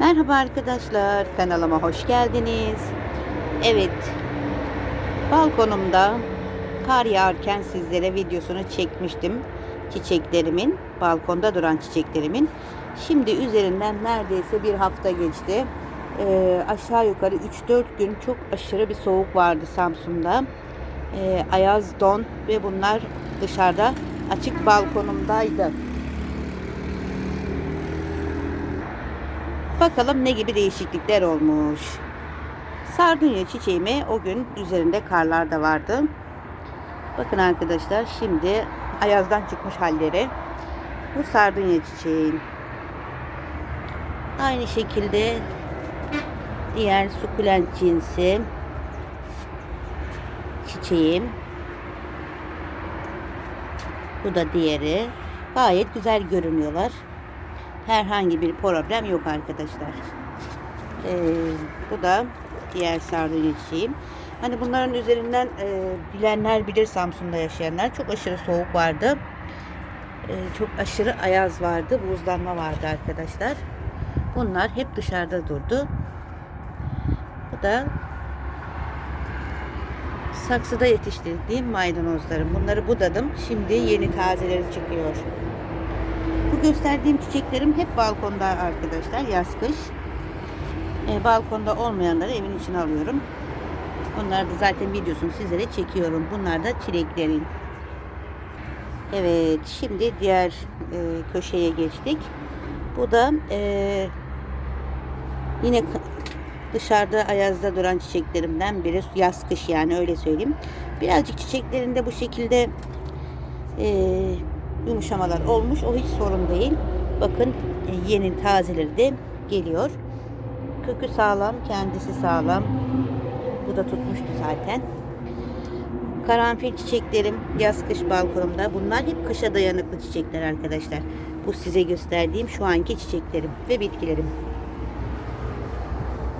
Merhaba arkadaşlar, kanalıma hoş geldiniz. Evet, balkonumda kar yağarken sizlere videosunu çekmiştim. Çiçeklerimin, balkonda duran çiçeklerimin. Şimdi üzerinden neredeyse bir hafta geçti. Ee, aşağı yukarı 3-4 gün çok aşırı bir soğuk vardı Samsun'da. Ee, ayaz don ve bunlar dışarıda açık balkonumdaydı. Bakalım ne gibi değişiklikler olmuş. Sardunya çiçeğimi o gün üzerinde karlar da vardı. Bakın arkadaşlar şimdi ayazdan çıkmış halleri. Bu sardunya çiçeğim. Aynı şekilde diğer sukulent cinsi çiçeğim. Bu da diğeri. Gayet güzel görünüyorlar herhangi bir problem yok arkadaşlar. Ee, bu da diğer sardunya çiçeğim. Hani bunların üzerinden e, bilenler bilir Samsun'da yaşayanlar. Çok aşırı soğuk vardı. E, çok aşırı ayaz vardı. Buzlanma vardı arkadaşlar. Bunlar hep dışarıda durdu. Bu da saksıda yetiştirdiğim maydanozlarım. Bunları budadım. Şimdi yeni tazeleri çıkıyor. Bu gösterdiğim çiçeklerim hep balkonda arkadaşlar yaz kış. E, balkonda olmayanları evin içine alıyorum. Onları da zaten videosunu sizlere çekiyorum. Bunlar da çileklerin. Evet şimdi diğer e, köşeye geçtik. Bu da e, yine dışarıda ayazda duran çiçeklerimden biri yaz kış yani öyle söyleyeyim. Birazcık çiçeklerinde bu şekilde eee yumuşamalar olmuş. O hiç sorun değil. Bakın e, yeni tazeleri de geliyor. Kökü sağlam, kendisi sağlam. Bu da tutmuştu zaten. Karanfil çiçeklerim yaz kış balkonumda. Bunlar hep kışa dayanıklı çiçekler arkadaşlar. Bu size gösterdiğim şu anki çiçeklerim ve bitkilerim.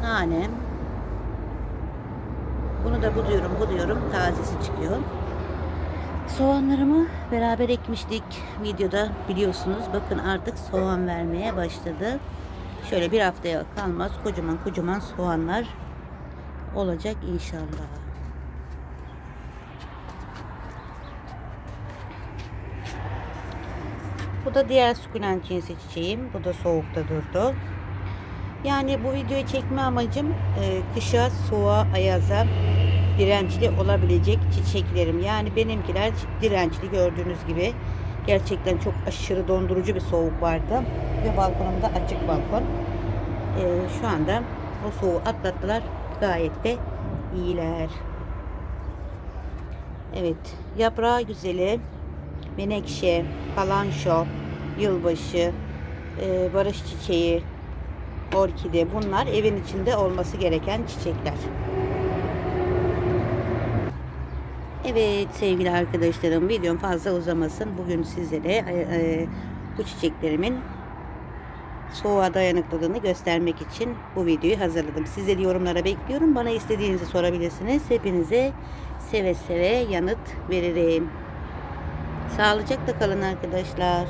Nanem. Bunu da buduyorum, buduyorum. Tazesi çıkıyor. Soğanlarımı beraber ekmiştik videoda biliyorsunuz. Bakın artık soğan vermeye başladı. Şöyle bir haftaya kalmaz kocaman kocaman soğanlar olacak inşallah. Bu da diğer sukulent cinsi çiçeğim. Bu da soğukta durdu. Yani bu videoyu çekme amacım e, kışa, soğuğa, ayaza dirençli olabilecek çiçeklerim. Yani benimkiler dirençli gördüğünüz gibi. Gerçekten çok aşırı dondurucu bir soğuk vardı. Ve balkonumda açık balkon. Ee, şu anda o soğuğu atlattılar. Gayet de iyiler. Evet. Yaprağı güzeli. Menekşe, kalanşo, yılbaşı, e, barış çiçeği, orkide bunlar evin içinde olması gereken çiçekler. Evet sevgili arkadaşlarım videom fazla uzamasın. Bugün sizlere e, e, bu çiçeklerimin soğuğa dayanıklılığını göstermek için bu videoyu hazırladım. Sizleri yorumlara bekliyorum. Bana istediğinizi sorabilirsiniz. Hepinize seve seve yanıt veririm. Sağlıcakla kalın arkadaşlar.